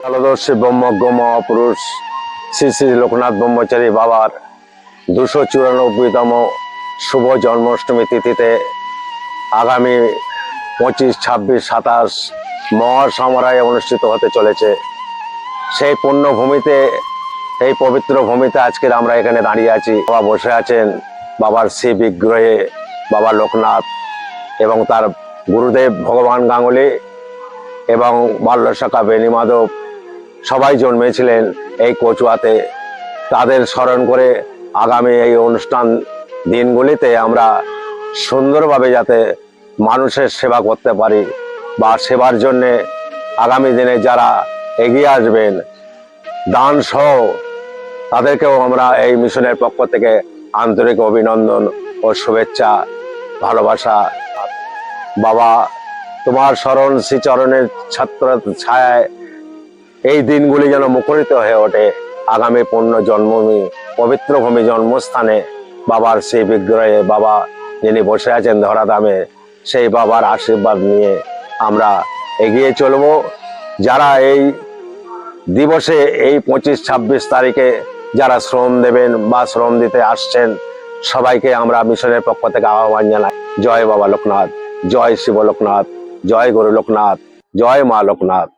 কালদর্শী ব্রহ্মজ্ঞ মহাপুরুষ শ্রী শ্রী লোকনাথ ব্রহ্মচারী বাবার দুশো চুরানব্বইতম শুভ জন্মাষ্টমী তিথিতে আগামী পঁচিশ, ছাব্বিশ, সাতাশ মহাসমারায় অনুষ্ঠিত হতে চলেছে। সেই পুণ্যভূমিতে এই পবিত্র ভূমিতে আজকের আমরা এখানে দাঁড়িয়ে আছি। বাবা বসে আছেন, বাবার শ্রী বিগ্রহে বাবা লোকনাথ এবং তার গুরুদেব ভগবান গাঙ্গুলি এবং বাল্যশাখা বেণী মাধব সবাই জন্মেছিলেন এই কচুয়াতে। তাদের স্মরণ করে আগামী এই অনুষ্ঠান দিনগুলিতে আমরা সুন্দরভাবে যাতে মানুষের সেবা করতে পারি বা সেবার জন্যে আগামী দিনে যারা এগিয়ে আসবেন দান সহ তাদেরকেও আমরা এই মিশনের পক্ষ থেকে আন্তরিক অভিনন্দন ও শুভেচ্ছা, ভালোবাসা। বাবা, তোমার স্মরণ শ্রীচরণের ছাত্র ছায়ায় এই দিনগুলি যেন মুখরিত হয়ে ওঠে। আগামী পূর্ণ জন্মভূমি পবিত্র ভূমি জন্মস্থানে বাবার সেই বিগ্রহে বাবা যিনি বসে আছেন ধরাধামে, সেই বাবার আশীর্বাদ নিয়ে আমরা এগিয়ে চলব। যারা এই দিবসে এই পঁচিশ, ছাব্বিশ তারিখে যারা শ্রম দেবেন বা শ্রম দিতে আসছেন, সবাইকে আমরা মিশনের পক্ষ থেকে আহ্বান জানাই। জয় বাবা লোকনাথ, জয় শিব লোকনাথ, জয় গুরু লোকনাথ, জয় মা লোকনাথ।